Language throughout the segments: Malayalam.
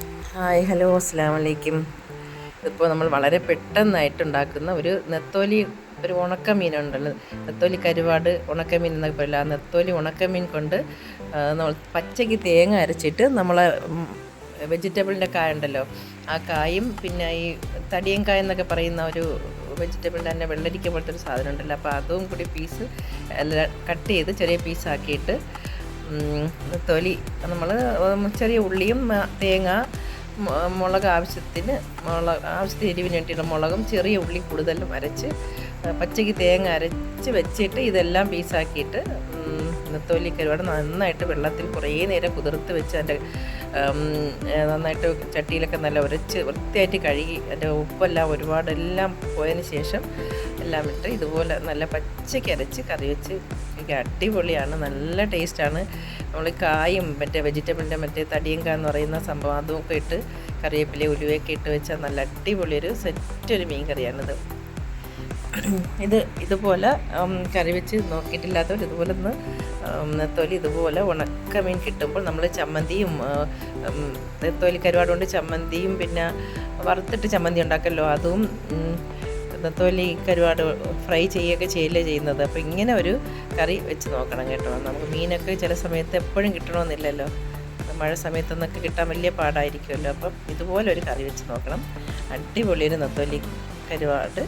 ഹായ് ഹലോ അസ്സാം വലൈക്കും ഇതിപ്പോൾ നമ്മൾ വളരെ പെട്ടെന്നായിട്ട് ഉണ്ടാക്കുന്ന ഒരു നെത്തോലി ഒരു ഉണക്കമീൻ ഉണ്ടല്ലോ നെത്തോലി കരുവാട് ഉണക്കമീൻ എന്നൊക്കെ പറയില്ല? ആ നെത്തോലി ഉണക്കമീൻ കൊണ്ട് നമ്മൾ പച്ചയ്ക്ക് തേങ്ങ അരച്ചിട്ട് നമ്മളെ വെജിറ്റബിളിന്റെ കായ ഉണ്ടല്ലോ. ആ കായും പിന്നെ ഈ തടിയും കായ എന്നൊക്കെ പറയുന്ന ഒരു വെജിറ്റബിളിന്റെ തന്നെ വെള്ളരിക്ക പോലത്തെ ഒരു സാധനം ഉണ്ടല്ലോ. അപ്പോൾ അതും കൂടി പീസ് കട്ട് ചെയ്ത് ചെറിയ പീസാക്കിയിട്ട് തൊലി. നമ്മൾ ചെറിയ ഉള്ളിയും തേങ്ങ മുളക് ആവശ്യത്തിന് മുളക് ആവശ്യത്തിന് എരിവിന് വേണ്ടിയുള്ള മുളകും ചെറിയ ഉള്ളി കൂടുതലും അരച്ച് പച്ചയ്ക്ക് തേങ്ങ അരച്ച് വെച്ചിട്ട് ഇതെല്ലാം പീസാക്കിയിട്ട് തൊലി കരുവാട് നന്നായിട്ട് വെള്ളത്തിൽ കുറേ നേരം കുതിർത്ത് വെച്ച് അതിന്റെ നന്നായിട്ട് ചട്ടിയിലൊക്കെ നല്ല ഉരച്ച് വൃത്തിയായിട്ട് കഴുകി അതിന്റെ ഉപ്പെല്ലാം ഒരുപാട് എല്ലാം പോയതിന് ശേഷം എല്ലാം ഇട്ട് ഇതുപോലെ നല്ല പച്ചയ്ക്ക് അരച്ച് കറി വെച്ച് അടിപൊളിയാണ്. നല്ല ടേസ്റ്റാണ്. നമ്മൾ കായും മറ്റേ വെജിറ്റബിളിന്റെ മറ്റേ തടിയങ്ക എന്ന് പറയുന്ന സംഭവം അതുമൊക്കെ ഇട്ട് കറിവേപ്പില ഉലുവയൊക്കെ ഇട്ട് വെച്ചാൽ നല്ല അടിപൊളിയൊരു സെറ്റ് ഒരു മീൻ കറിയാണിത്. ഇത് ഇതുപോലെ കറി വെച്ച് നോക്കിയിട്ടില്ലാത്തവർ ഇതുപോലെ ഒന്ന് നെത്തോലി ഇതുപോലെ ഉണക്ക മീൻ കിട്ടുമ്പോൾ നമ്മൾ ചമ്മന്തിയും നെത്തോലി കരുവാട് കൊണ്ട് ചമ്മന്തിയും പിന്നെ വറുത്തിട്ട് ചമ്മന്തി ഉണ്ടാക്കല്ലോ അതും നെത്തോലി കരുവാട് ഫ്രൈ ചെയ്യുകയൊക്കെ ചെയ്യല്ലേ ചെയ്യുന്നത്. അപ്പോൾ ഇങ്ങനെ ഒരു കറി വെച്ച് നോക്കണം കേട്ടോ. നമുക്ക് മീനൊക്കെ ചില സമയത്ത് എപ്പോഴും കിട്ടണമെന്നില്ലല്ലോ. മഴ സമയത്തൊന്നൊക്കെ കിട്ടാൻ വലിയ പാടായിരിക്കുമല്ലോ. അപ്പം ഇതുപോലെ ഒരു കറി വെച്ച് നോക്കണം. അടിപൊളിയൊരു നെത്തോലി കരുവാട്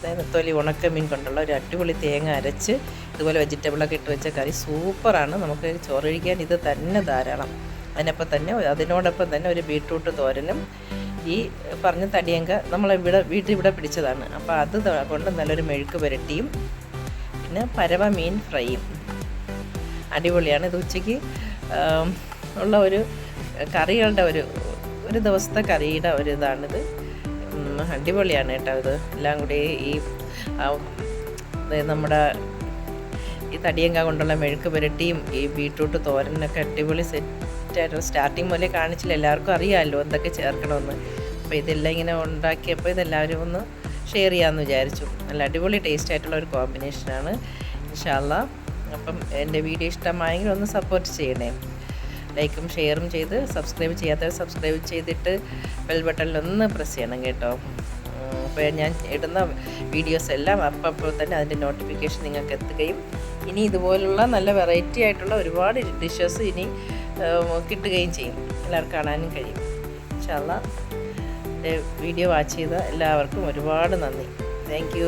അതായത് നെത്തോലി ഉണക്കമീൻ കൊണ്ടുള്ള ഒരു അടിപൊളി തേങ്ങ അരച്ച് ഇതുപോലെ വെജിറ്റബിളൊക്കെ ഇട്ട് വെച്ച കറി സൂപ്പറാണ് നമുക്ക് ചോറ് കഴിക്കാൻ ഇത് തന്നെ ധാരാളം. അതിനൊപ്പം തന്നെ അതിനോടൊപ്പം തന്നെ ഒരു ബീട്രൂട്ട് തോരനും. ഈ പറഞ്ഞ തടിയങ്ക നമ്മളിവിടെ വീട്ടിൽ ഇവിടെ പിടിച്ചതാണ്. അപ്പോൾ അത് കൊണ്ട് നല്ലൊരു മെഴുക്ക് പുരട്ടിയും പിന്നെ പരവ മീൻ ഫ്രൈയും. അടിപൊളിയാണ്. ഇത് ഉച്ചയ്ക്ക് ഉള്ള ഒരു കറികളുടെ ഒരു ഒരു ദിവസത്തെ കറിയുടെ ഒരു ഇതാണിത്. ഉം, അടിപൊളിയാണ് കേട്ടോ ഇത്. എല്ലാം കൂടി ഈ നമ്മുടെ ഈ തടിയങ്ക കൊണ്ടുള്ള മെഴുക്ക് പുരട്ടിയും ഈ ബീട്രൂട്ട് തോരനൊക്കെ അടിപൊളി സെറ്റായിട്ട് സ്റ്റാർട്ടിങ് മുതലേ കാണിച്ചില്ല എല്ലാവർക്കും അറിയാമല്ലോ എന്തൊക്കെ ചേർക്കണമെന്ന്. അപ്പോൾ ഇതെല്ലാം ഇങ്ങനെ ഉണ്ടാക്കിയപ്പോൾ ഇതെല്ലാവരും ഒന്ന് ഷെയർ ചെയ്യാമെന്ന് വിചാരിച്ചു. നല്ല അടിപൊളി ടേസ്റ്റ് ആയിട്ടുള്ള ഒരു കോമ്പിനേഷനാണ് ഇൻഷാല്ല അപ്പം എന്റെ വീഡിയോ ഇഷ്ടമായെങ്കിൽ ഒന്ന് സപ്പോർട്ട് ചെയ്യണേ. ലൈക്കും ഷെയറും ചെയ്ത് സബ്സ്ക്രൈബ് ചെയ്യാത്തവർ സബ്സ്ക്രൈബ് ചെയ്തിട്ട് ബെൽ ബട്ടണിലൊന്ന് പ്രസ് ചെയ്യണം കേട്ടോ. അപ്പോൾ ഞാൻ ഇടുന്ന വീഡിയോസ് എല്ലാം അപ്പോൾ തന്നെ അതിന്റെ നോട്ടിഫിക്കേഷൻ നിങ്ങൾക്ക് എത്തുകയും ഇനി ഇതുപോലുള്ള നല്ല വെറൈറ്റി ആയിട്ടുള്ള ഒരുപാട് ഡിഷസ് ഇനി കിട്ടുകയും ചെയ്യും. എല്ലാവർക്കും കാണാനും കഴിയും. ഇൻഷാല്ല വീഡിയോ വാച്ച് ചെയ്ത എല്ലാവർക്കും ഒരുപാട് നന്ദി. താങ്ക്